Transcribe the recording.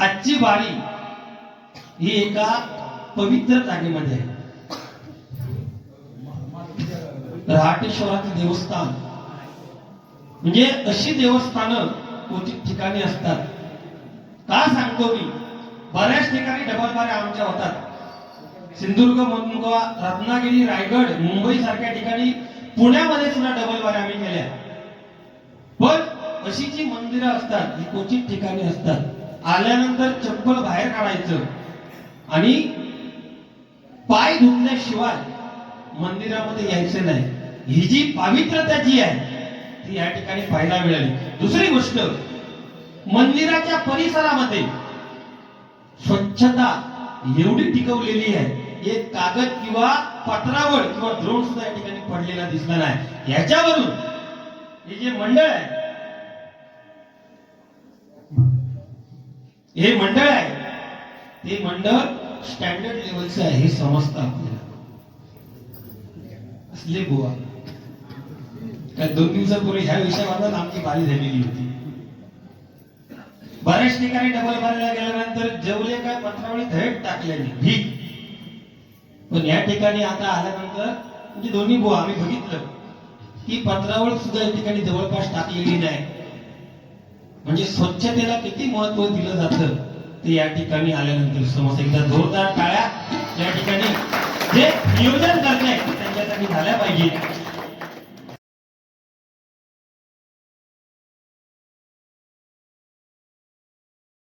आजची वारी ही एका पवित्र जागेमध्ये आहे. रहाटेश्वराचं देवस्थान. म्हणजे अशी देवस्थानं क्वचित ठिकाणी असतात? का सांगतो मी बऱ्याच ठिकाणी डबल बाऱ्या आमच्या होतात. सिंधुदुर्ग मुनगाव रत्नागिरी रायगड मुंबई सारख्या ठिकाणी पुण्यामध्ये सुद्धा डबलबारे आम्ही केल्या. पण अशी जी मंदिरं असतात ही क्वचित ठिकाणी असतात? आल्यानंतर चप्पल बाहेर काढायचं आणि पाय धुतल्याशिवाय मंदिरामध्ये यायचं नाही. ही जी पावित्रता जी आहे ती या ठिकाणी पाहायला मिळाली. दुसरी गोष्ट मंदिराच्या परिसरामध्ये स्वच्छता एवढी टिकवलेली आहे. एक कागद किंवा पत्रावर किंवा द्रोण सुद्धा या ठिकाणी पडलेला दिसला नाही. याच्यावरून हे जे मंडळ आहे हे मंडळ आहे. ते मंडळ स्टँडर्ड लेवलचं आहे हे समजतं आपल्याला. असले बुवा. काय दोन दिवसापूर्वी ह्या विषयावर आमची बारी झालेली होती. बऱ्याच ठिकाणी डबल बारीला गेल्यानंतर जेवले काय पत्रावळी थेट टाकल्याने भीक. पण या ठिकाणी आता आल्यानंतर म्हणजे दोन्ही बुवा आम्ही बघितलं. की पत्रावळ सुद्धा या ठिकाणी जवळपास टाकलेली नाही. म्हणजे स्वच्छतेला किती महत्त्व दिलं जातं ते या ठिकाणी आल्यानंतर. समज एकदा जोरदार टाळ्या. या ठिकाणी जे नियोजन करणे त्यांच्यासाठी झाल्या पाहिजे.